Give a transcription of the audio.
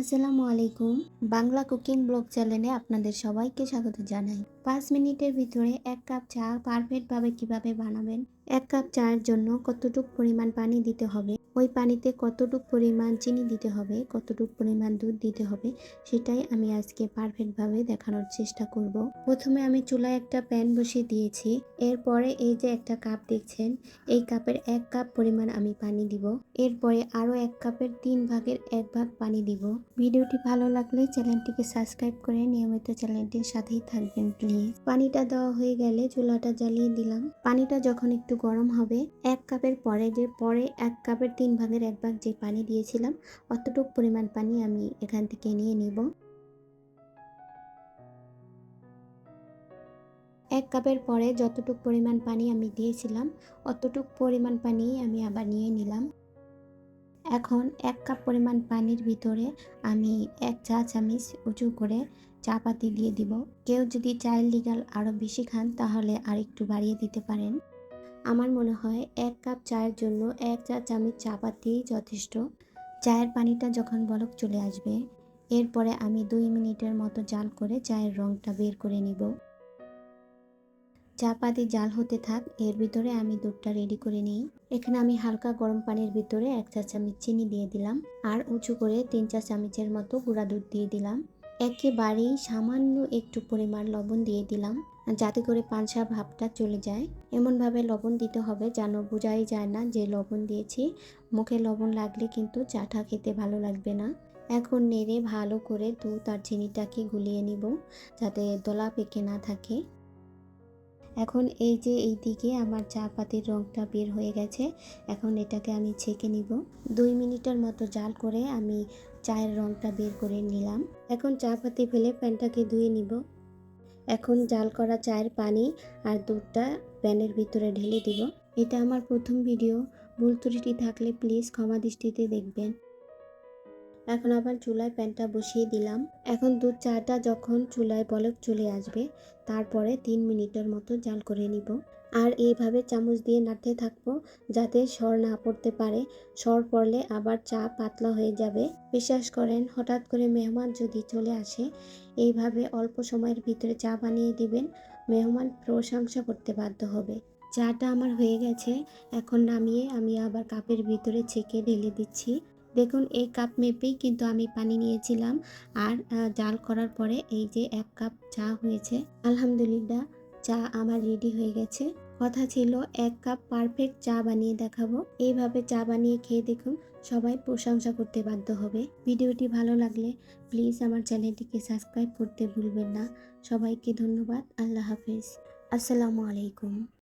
আসসালামু আলাইকুম। Bangla cooking blog চ্যানেলে আপনাদের সবাইকে স্বাগত জানাই। পাঁচ মিনিটের ভিতরে এক কাপ চা পারফেক্টভাবে কীভাবে বানাবেন, এক কাপ চায়ের জন্য কতটুকু পরিমাণ পানি দিতে হবে ওই পানিতে কতটুক পরিমাণ চিনি দিতে হবে, কতটুক পরিমাণ দুধ দিতে হবে, সেটাই আমি আজকে পারফেক্টভাবে দেখানোর চেষ্টা করব। প্রথমে আমি চুলায় একটা প্যান বসিয়ে দিয়েছি। এরপরে এই যে একটা কাপ দেখছেন, এই কাপের এক কাপ পরিমাণ আমি পানি দিব। এরপরে আরও এক কাপের তিন ভাগের এক ভাগ পানি দিব। ভিডিওটি ভালো লাগলে চ্যানেলটিকে সাবস্ক্রাইব করে নিয়মিত চ্যানেলটির সাথেই থাকবেন, প্লিজ। পানিটা দেওয়া হয়ে গেলে চুলাটা জ্বালিয়ে দিলাম। পানিটা যখন একটু গরম হবে, এক কাপের পরে যে, পরে এক কাপের তিন ভাগের এক ভাগ যে পানি দিয়েছিলাম, অতটুকু পরিমাণ পানি আমি এখান থেকে নিয়ে নিব। এক কাপের পরে যতটুকু পরিমাণ পানি আমি দিয়েছিলাম, অতটুক পরিমাণ পানি আমি আবার নিয়ে নিলাম। এখন এক কাপ পরিমাণ পানির ভিতরে আমি এক চা চামচ উঁচু করে চা পাতি দিয়ে দিব। কেউ যদি চায়ের লিগাল আরও বেশি খান, তাহলে আর একটু বাড়িয়ে দিতে পারেন। আমার মনে হয় এক কাপ চায়ের জন্য এক চা চামচ চা পাতি যথেষ্ট। চায়ের পানিটা যখন বলক চলে আসবে, এরপরে আমি দুই মিনিটের মতো জাল করে চায়ের রঙটা বের করে নিব। চা পাতি জাল হতে থাক, এর ভিতরে আমি দুধটা রেডি করে নিই। এখানে আমি হালকা গরম পানির ভিতরে এক চা চামচ চিনি দিয়ে দিলাম, আর উঁচু করে তিন চা চামচের মতো গুঁড়া দুধ দিয়ে দিলাম। একেবারেই সামান্য একটু পরিমাণ লবণ দিয়ে দিলাম, যাতে করে পানসা ভাবটা চলে যায়। এমনভাবে লবণ দিতে হবে যেন বোঝাই যায় না যে লবণ দিয়েছি। মুখে লবণ লাগলে কিন্তু চাটা খেতে ভালো লাগবে না। এখন নেড়ে ভালো করে দুধ আর চিনিটাকে গুলিয়ে নিব, যাতে দোলা পেকে না থাকে। এখন এই যে এই দিকে আমার চা পাতির রঙটা বের হয়ে গেছে, এখন এটাকে আমি ছেঁকে নিব। দুই মিনিটের মতো জাল করে আমি চায়ের রঙটা বের করে নিলাম। এখন চা পাতি ফেলে প্যানটাকে ধুয়ে নিব। এখন জাল করা চায়ের পানি আর দুধটা প্যানের ভিতরে ঢেলে দিব। এটা আমার প্রথম ভিডিও। ভুল ত্রুটি থাকলে প্লিজ ক্ষমা দৃষ্টিতে দেখবেন। এখন আবার চুলায় প্যানটা বসিয়ে দিলাম। এখন দুধ চাটা যখন চুলায় বলক চলে আসবে, তারপরে তিন মিনিটের মতো জাল করে নিব। আর এইভাবে চামচ দিয়ে নাড়তে থাকব যাতে সর না পড়তে পারে। সর পড়লে আবার চা পাতলা হয়ে যাবে। বিশ্বাস করেন, হঠাৎ করে মেহমান যদি চলে আসে, এইভাবে অল্প সময়ের ভিতরে চা বানিয়ে দিবেন। মেহমান প্রশংসা করতে বাধ্য হবে। চাটা আমার হয়ে গেছে। এখন নামিয়ে আমি আবার কাপের ভিতরে ছেঁকে ঢেলে দিচ্ছি। দেখুন, এই কাপ মেপেই কিন্তু আমি পানি নিয়েছিলাম। আর জাল করার পরে এই যে এক কাপ চা হয়েছে, আলহামদুলিল্লাহ চা আমার রেডি হয়ে গেছে। কথা ছিল এক কাপ পারফেক্ট চা বানিয়ে দেখাবো। এইভাবে চা বানিয়ে খেয়ে দেখুন, সবাই প্রশংসা করতে বাধ্য হবে। ভিডিওটি ভালো লাগলে প্লিজ আমার চ্যানেলটিকে সাবস্ক্রাইব করতে ভুলবেন না। সবাইকে ধন্যবাদ, আল্লাহ হাফেজ। আসসালামু আলাইকুম।